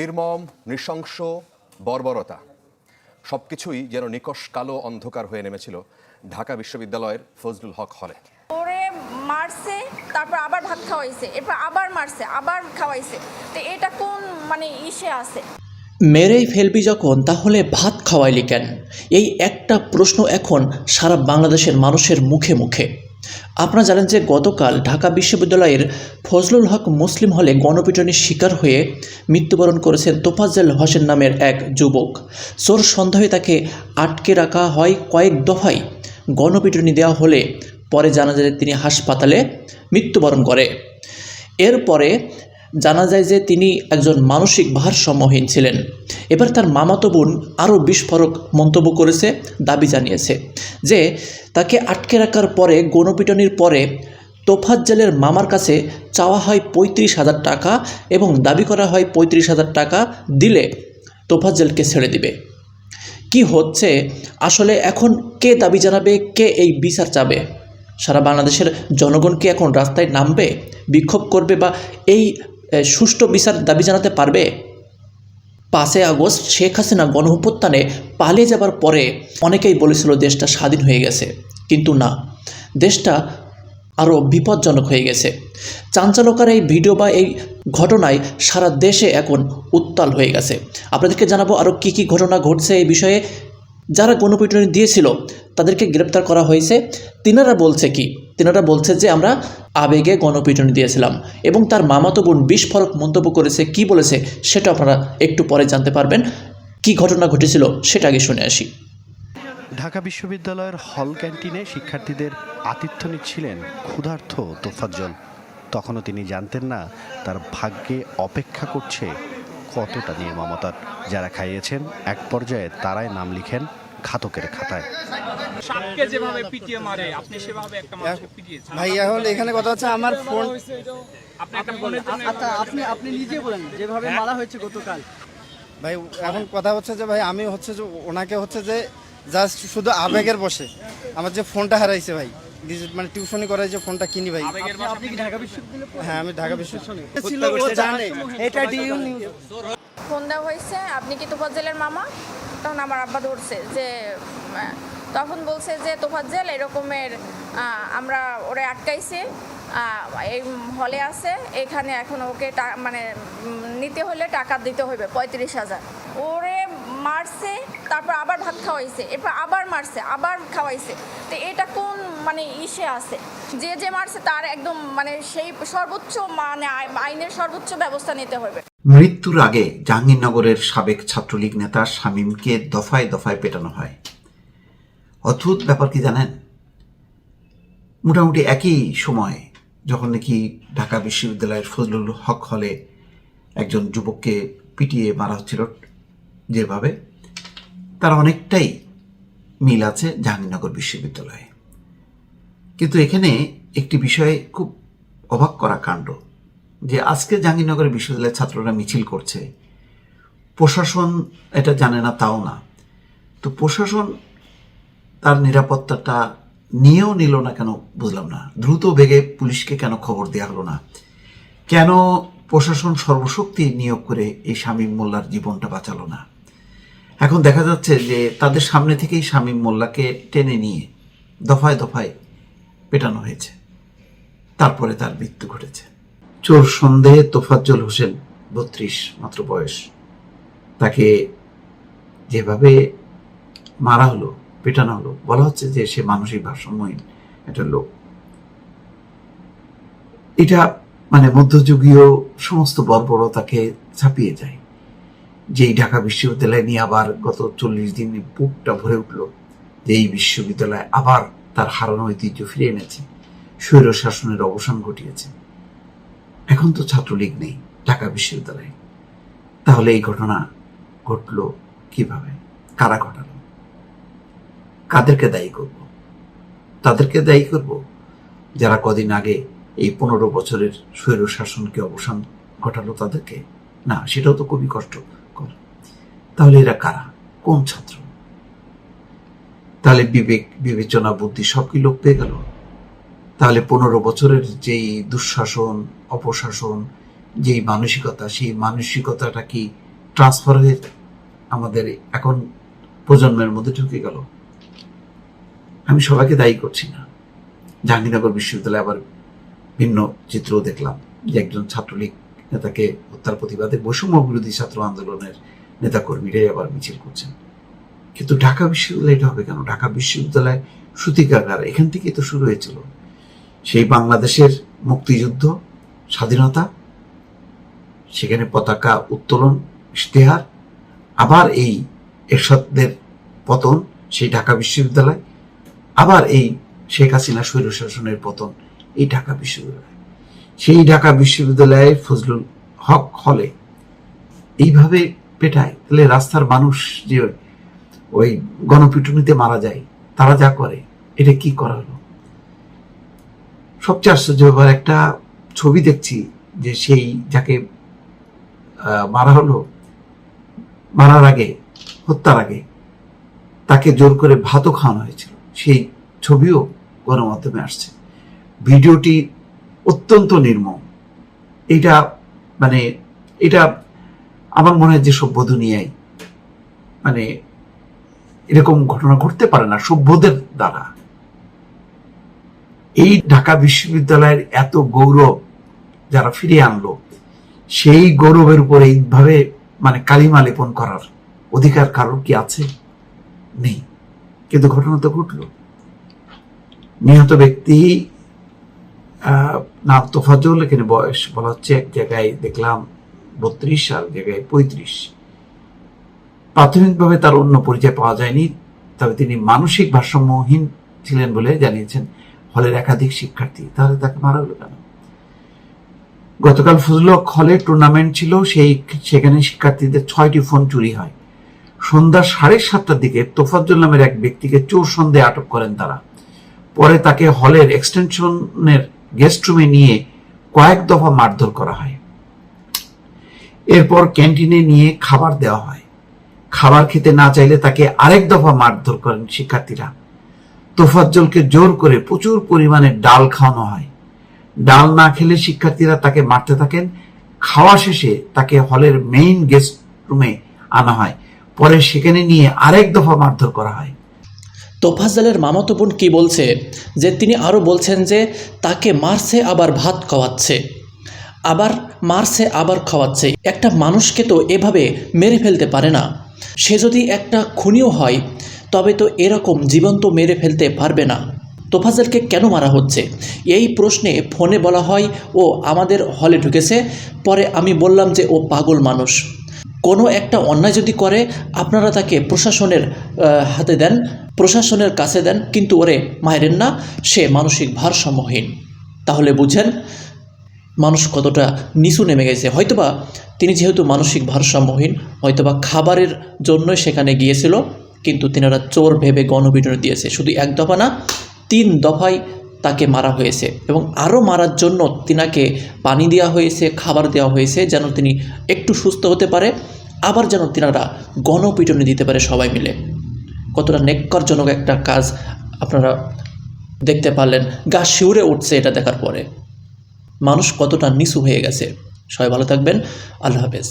নির্মম নৃশংস বর্বরতা সবকিছুই যেন নিকষ কালো অন্ধকার হয়ে নেমেছিল ঢাকা বিশ্ববিদ্যালয়ের ফজলুল হক হলে। ওরে মারছে তারপর আবার ভাত খাওয়াইছে এরপর আবার মারছে আবার খাওয়াইছে। তো এটা কোন মানে ইসে আছে? মেরেই ফেলবি যখন তাহলে ভাত খাওয়াইলি কেন? এই একটা প্রশ্ন এখন সারা বাংলাদেশের মানুষের মুখে মুখে। আপনারা জানেন যে গতকাল ঢাকা বিশ্ববিদ্যালয়ের ফজলুল হক মুসলিম হলে গণপিটনের শিকার হয়ে মৃত্যুবরণ করেছেন তোফাজ্জেল হোসেন নামের এক যুবক। চোর সন্দেহে তাকে আটকে রাখা হয় কয়েক দফায় গণপিটনি দেওয়া হলে পরে জানা যায় তিনি হাসপাতালে মৃত্যুবরণ করে। এরপরে জানা যায় যে তিনি একজন মানসিক ভারসাম্যহীন ছিলেন। এবার তার মামাতো বোন আরও বিস্ফোরক মন্তব্য করেছে, দাবি জানিয়েছে যে তাকে আটকে রাখার পরে গণপিটনির পরে তোফাজ্জেলের মামার কাছে চাওয়া হয় পঁয়ত্রিশ হাজার টাকা এবং দাবি করা হয় পঁয়ত্রিশ হাজার টাকা দিলে তোফাজ্জেলকে ছেড়ে দিবে। কি হচ্ছে? আসলে এখন কে দাবি জানাবে? কে এই বিচার চাবে? সারা বাংলাদেশের জনগণ কি এখন রাস্তায় নামবে, বিক্ষোভ করবে বা এই সুষ্ঠু বিচার দাবি জানাতে পারবে? পাঁচই আগস্ট শেখ হাসিনা গণঅভ্যুত্থানে পালিয়ে যাবার পরে অনেকেই বলেছিল দেশটা স্বাধীন হয়ে গেছে। কিন্তু না, দেশটা আরও বিপজ্জনক হয়ে গেছে। চাঞ্চলকার এই ভিডিও বা এই ঘটনায় সারা দেশে এখন উত্তাল হয়ে গেছে। আপনাদেরকে জানাব আরও কী কী ঘটনা ঘটছে এই বিষয়ে। যারা গণপিটুনি দিয়েছিল, তাদেরকে গ্রেপ্তার করা হয়েছে। তিনারা বলছে কি তিনারা বলছে যে আমরা আবেগে গণপিটুনি দিয়েছিলাম এবং তার মামাতো বোন বিস্ফোরক মন্তব্য করেছে, কি বলেছে সেটা আপনারা একটু পরে জানতে পারবেন। কি ঘটনা ঘটেছিল সেটা আগে শুনে আসি। ঢাকা বিশ্ববিদ্যালয়ের হল ক্যান্টিনে শিক্ষার্থীদের আতিথ্য নিচ্ছিলেন ক্ষুধার্থ তোফাজ্জল। তখনও তিনি জানতেন না তার ভাগ্যে অপেক্ষা করছে কতটা নিয়ে নির্মমতার। যারা খাইয়েছেন, এক পর্যায়ে তারাই নাম লিখেন ঘাতকের খাতায় সাপকে যেভাবে পিটিয়ে মারে আপনি সেভাবে একটা মানুষকে পিটিয়েছেন ভাই এখন এখানে কথা হচ্ছে আমার ফোন আপনি একটা ফোনের জন্য আচ্ছা আপনি আপনি নিজে বলেন যেভাবে মারা হয়েছে গতকাল ভাই এখন কথা হচ্ছে যে ভাই আমি হচ্ছে যে ওনাকে হচ্ছে যে জাস্ট শুধু আবেগের বসে আমার যে ফোনটা হারাইছে ভাই মানে টিউশনি করাই যে ফোনটা কিনি ভাই হ্যাঁ আমি ঢাকা বিশ্ববিদ্যালয় এটা ফোন দেওয়া হয়েছে আপনি কি তোফাজ্জেলের মামা তখন আমার আব্বা ধরছে যে, তখন বলছে যে, তোফাজ্জেল, এরকমের আমরা ওরে আটকাইছি এই হলে আছে, এখানে এখন ওকে মানে নিতে হলে টাকা দিতে হবে পঁয়ত্রিশ হাজার। ওরে মারছে, তারপর আবার ভাত খাওয়াইছে, এরপর আবার মারছে, আবার খাওয়াইছে। তো এটা কোন মানে ইসে আছে? যে যে মারছে, তার একদম মানে সেই সর্বোচ্চ মানে আই- আইনের সর্বোচ্চ ব্যবস্থা নিতে হবে মৃত্যুর আগে জাহাঙ্গীরনগরের সাবেক ছাত্রলীগ নেতা শামীমকে দফায় দফায় পেটানো হয়। অদ্ভুত ব্যাপার কি জানেন? মোটামুটি একই সময় যখন নাকি ঢাকা বিশ্ববিদ্যালয়ের ফজলুল হক হলে একজন যুবককে পিটিয়ে মারা হচ্ছিল যেভাবে, তার অনেকটাই মিল আছে জাহাঙ্গীরনগর বিশ্ববিদ্যালয়ে। কিন্তু এখানে একটি বিষয়ে খুব অবাক করা কাণ্ড। যে আজকে জাহাঙ্গীরনগরের বিশ্ববিদ্যালয়ের ছাত্ররা মিছিল করছে। প্রশাসন এটা জানে না, তাও না। তো প্রশাসন তার নিরাপত্তাটা নিয়েও নিল না কেন বুঝলাম না। দ্রুত বেগে পুলিশকে কেন খবর দেওয়া হলো না? কেন প্রশাসন সর্বশক্তি নিয়োগ করে এই শামীম মোল্লার জীবনটা বাঁচালো না? এখন দেখা যাচ্ছে যে তাদের সামনে থেকেই শামীম মোল্লাকে টেনে নিয়ে দফায় দফায় পেটানো হয়েছে। তারপরে তার মৃত্যু ঘটেছে। চোর সন্দেহে তোফাজ্জল হোসেন, বত্রিশ, মাত্র বয়স। তাকে যেভাবে মারা হলো, পেটানো হলো, বলা হচ্ছে যে সে মানসিক ভারসাম্যহীন একটা লোক। এটা মানে মধ্যযুগীয় সমস্ত বর্বরতাকে ছাপিয়ে যায়। যেই ঢাকা বিশ্ববিদ্যালয় নিয়ে আবার গত চল্লিশ দিন বুকটা ভরে উঠল যে এই বিশ্ববিদ্যালয় আবার তার হারানো ঐতিহ্য ফিরে এনেছে, স্বৈর শাসনের অবসান ঘটিয়েছে। এখন তো ছাত্রলীগ নেই, ঢাকা বিশ্ববিদ্যালয়ে। তাহলে এই ঘটনা ঘটলো কীভাবে? কারা ঘটালো? কাদেরকে দায়ী করব? তাদেরকে দায়ী করব? যারা কদিন আগে এই পনেরো বছরের স্বৈর শাসনকে অবসান ঘটালো তাদেরকে? না, সেটাও তো খুবই কষ্টকর। তাহলে এরা কারা? কোন ছাত্র? তাহলে বিবেক, বিবেচনা, বুদ্ধি সব কি লোক পেয়ে গেল? তাহলে পনেরো বছরের যেই দুঃশাসন, অপশাসন, যেই মানসিকতা, সেই মানসিকতাটা কি ট্রান্সফার হয়ে আমাদের এখন প্রজন্মের মধ্যে ঢুকে গেল? আমি সবাইকে দায়ী করছি না। জাহাঙ্গীরনগর বিশ্ববিদ্যালয়ে আবার ভিন্ন চিত্রও দেখলাম যে একজন ছাত্রলীগ নেতাকে হত্যার প্রতিবাদে বৈষম্য বিরোধী ছাত্র আন্দোলনের নেতাকর্মীরাই আবার মিছিল করছেন। কিন্তু ঢাকা বিশ্ববিদ্যালয় এটা হবে কেন? ঢাকা বিশ্ববিদ্যালয় সূতিকাগার, এখান থেকেই তো শুরু হয়েছিল। সেই বাংলাদেশের মুক্তিযুদ্ধ, স্বাধীনতা, সেখানে পতাকা উত্তোলন, ইশতেহার, আবার এই এরশাদের পতন, সেই ঢাকা বিশ্ববিদ্যালয়, আবার এই শেখ হাসিনা স্বৈর শাসনের পতন, এই ঢাকা বিশ্ববিদ্যালয়। সেই ঢাকা বিশ্ববিদ্যালয়ে ফজলুল হক হলে এইভাবে পেটায়, তাহলে রাস্তার মানুষ যে ওই গণপিটুনিতে মারা যায়, তারা যা করে, এটা কি করা হলো? সবচেয়ে আশ্চর্য ব্যাপার, একটা ছবি দেখছি যে সেই যাকে মারা হলো, মারার আগে, হত্যার আগে, তাকে জোর করে ভাতও খাওয়ানো হয়েছিল। সেই ছবিও গণমাধ্যমে আসছে। ভিডিওটি অত্যন্ত নির্মম। এটা মানে এটা আমার মনে হয় যে সভ্য দুনিয়ায় মানে এরকম ঘটনা ঘটতে পারে না, সভ্যদের দ্বারা। এই ঢাকা বিশ্ববিদ্যালয়ের এত গৌরব যারা ফিরিয়ে আনলো, সেই গৌরবের উপর এইভাবে মানে কালিমা লেপন করার অধিকার কারোর কি আছে? নেই। কিন্তু ঘটনা তো ঘটল। নিহত ব্যক্তি নাম তোফাজুল এখানে বয়স বলা হচ্ছে এক জায়গায় দেখলাম বত্রিশ, আর জায়গায় পঁয়ত্রিশ। প্রাথমিকভাবে তার অন্য পরিচয় পাওয়া যায়নি, তবে তিনি মানসিক ভারসাম্যহীন ছিলেন বলে জানিয়েছেন হলের একাধিক শিক্ষার্থী, তাহলে তাকে মারা হলো কেন? গতকাল ফজলক হলে টুর্নামেন্ট ছিল, সেই সেখানে শিক্ষার্থীদের ছয়টি ফোন চুরি হয়। সন্ধ্যা সাড়ে সাতটার দিকে তোফাজ্জল নামের এক ব্যক্তিকে চোর সন্দেহে আটক করেন তারা। পরে তাকে হলের এক্সটেনশনের গেস্ট রুমে নিয়ে কয়েক দফা মারধর করা হয়। এরপর ক্যান্টিনে নিয়ে খাবার দেওয়া হয়। খাবার খেতে না চাইলে তাকে আরেক দফা মারধর করেন শিক্ষার্থীরা। তোফাজ্জলকে জোর করে প্রচুর পরিমাণে ডাল খাওয়ানো হয়। ডাল না খেলে শিক্ষার্থীরা তাকে মারতে থাকেন। খাওয়া শেষে তাকে হলের মেইন গেস্ট রুমে আনা হয়। পরে সেখানে নিয়ে আরেক দফা মারধর করা হয়। তোফাজ্জালের মামাতো বোন কী বলছে? যে তিনি আরও বলছেন যে তাকে মারছে, আবার ভাত খাওয়াচ্ছে। আবার মারছে, আবার খাওয়াচ্ছে। একটা মানুষকে তো এভাবে মেরে ফেলতে পারে না। সে যদি একটা খুনিও হয় তবে তো এরকম জীবন্ত মেরে ফেলতে পারবে না। তোফাজ্জলকে কেন মারা হচ্ছে? এই প্রশ্নে ফোনে বলা হয়, ও আমাদের হলে ঢুকেছে। পরে আমি বললাম যে, ও পাগল মানুষ। কোনো একটা অন্যায় যদি করে, আপনারা তাকে প্রশাসনের হাতে দেন, প্রশাসনের কাছে দেন। কিন্তু ওরে মায়েরেন না, সে মানসিক ভারসাম্যহীন। তাহলে বুঝেন, মানুষ কতটা নিচু নেমে গেছে। হয়তোবা তিনি যেহেতু মানসিক ভারসাম্যহীন, হয়তোবা খাবারের জন্যই সেখানে গিয়েছিল। কিন্তু তিনারা চোর ভেবে গণবিডনে দিয়েছে। শুধু এক দফা না, তিন দফায় তাকে মারা হয়েছে এবং আরও মারার জন্য তিনাকে পানি দেওয়া হয়েছে, খাবার দেওয়া হয়েছে, যেন তিনি একটু সুস্থ হতে পারে, আবার যেন তিনারা গণপিটনে দিতে পারে সবাই মিলে। কতটা নেককারজনক একটা কাজ আপনারা দেখতে পারলেন। গা শিউরে উঠছে এটা দেখার পরে। মানুষ কতটা নিচু হয়ে গেছে। সবাই ভালো থাকবেন। আল্লাহ হাফেজ।